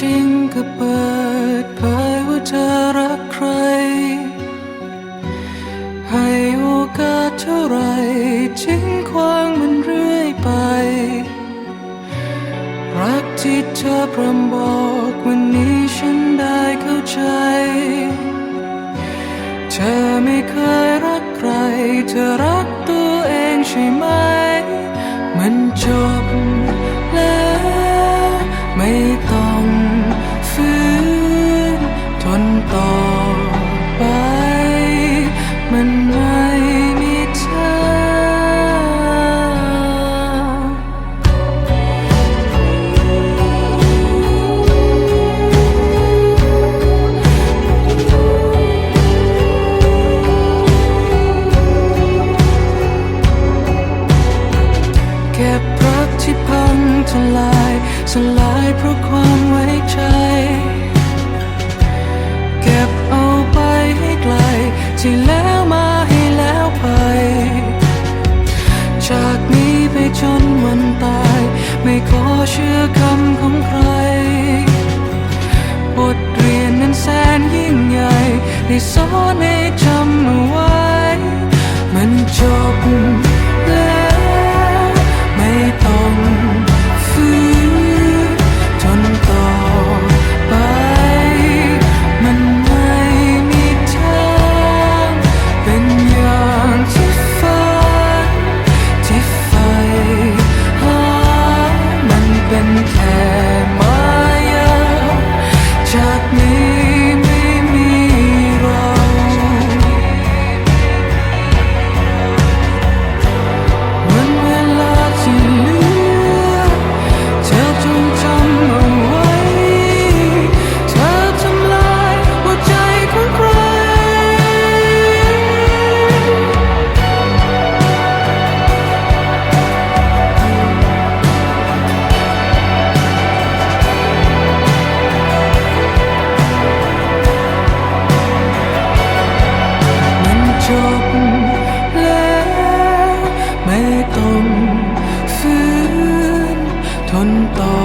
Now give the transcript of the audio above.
จริงก็เปิดเผยว่าเธอรักใคร ให้โอกาสเท่าไหรทิ้งควางมันเรื่อยไป รักที่เธอพร่ำบอกวันนี้ฉันได้เข้าใจ เธอไม่เคยรักใคร เธอรักตัวเองใช่ไหม มันจบ ลายสลายเพราะความไว้ใจ เก็บเอาไปให้ไกลที่ จากนี้ไปจนวันตาย ไม่ขอเชื่อคำของใคร จบแล้วไม่ต้องฟื้นทนต่อ